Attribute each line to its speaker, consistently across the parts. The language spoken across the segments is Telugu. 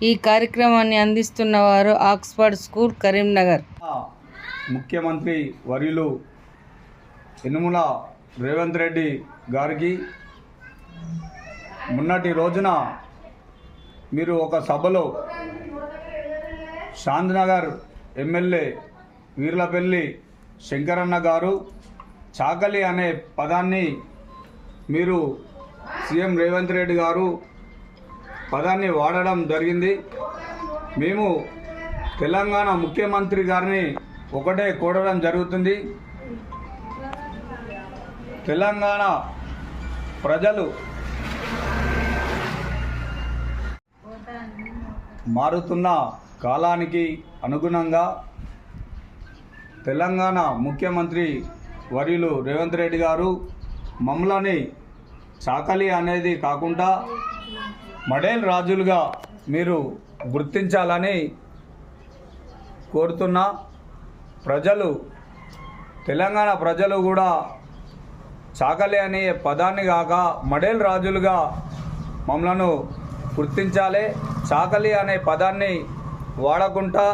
Speaker 1: ఈ కార్యక్రమాన్ని అందిస్తున్న వారు ఆక్స్ఫర్డ్ స్కూల్ కరీంనగర్.
Speaker 2: ముఖ్యమంత్రి వర్యులు యనుమల రేవంత్ రెడ్డి గారికి మొన్నటి రోజున మీరు ఒక సభలో శాంతినగర్ ఎమ్మెల్యే వీర్లపల్లి శంకరన్న గారు చాకలి అనే పదాన్ని మీరు సీఎం రేవంత్ రెడ్డి గారు పదాన్ని వాడడం జరిగింది. మేము తెలంగాణ ముఖ్యమంత్రి గారిని ఒకటే కోరడం జరుగుతుంది. తెలంగాణ ప్రజలు మారుతున్న కాలానికి అనుగుణంగా తెలంగాణ ముఖ్యమంత్రి వర్యులు రేవంత్ రెడ్డి గారు మమ్మల్ని చాకలి అనేది కాకుండా మడేల్ రాజులుగా మీరు గుర్తించాలని కోరుతున్నా ప్రజలు తెలంగాణ ప్రజలు కూడా చాకలి అనే పదాన్ని కాక మడేల్ రాజులుగా మమ్మలను గుర్తించాలి. చాకలి అనే పదాన్ని వాడకుండా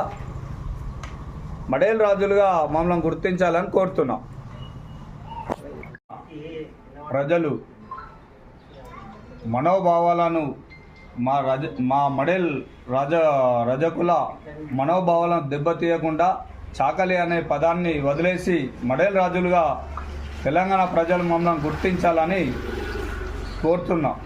Speaker 2: మడేల్ రాజులుగా మమ్మల్ని గుర్తించాలని కోరుతున్నాం. ప్రజలు మనోభావాలను మా రజ మా మడేల్ రజ రజకుల మనోభావాలను దెబ్బతీయకుండా చాకలి అనే పదాన్ని వదిలేసి మడేల్ రాజులుగా తెలంగాణ ప్రజలు మమ్మల్ని గుర్తించాలని కోరుతున్నాం.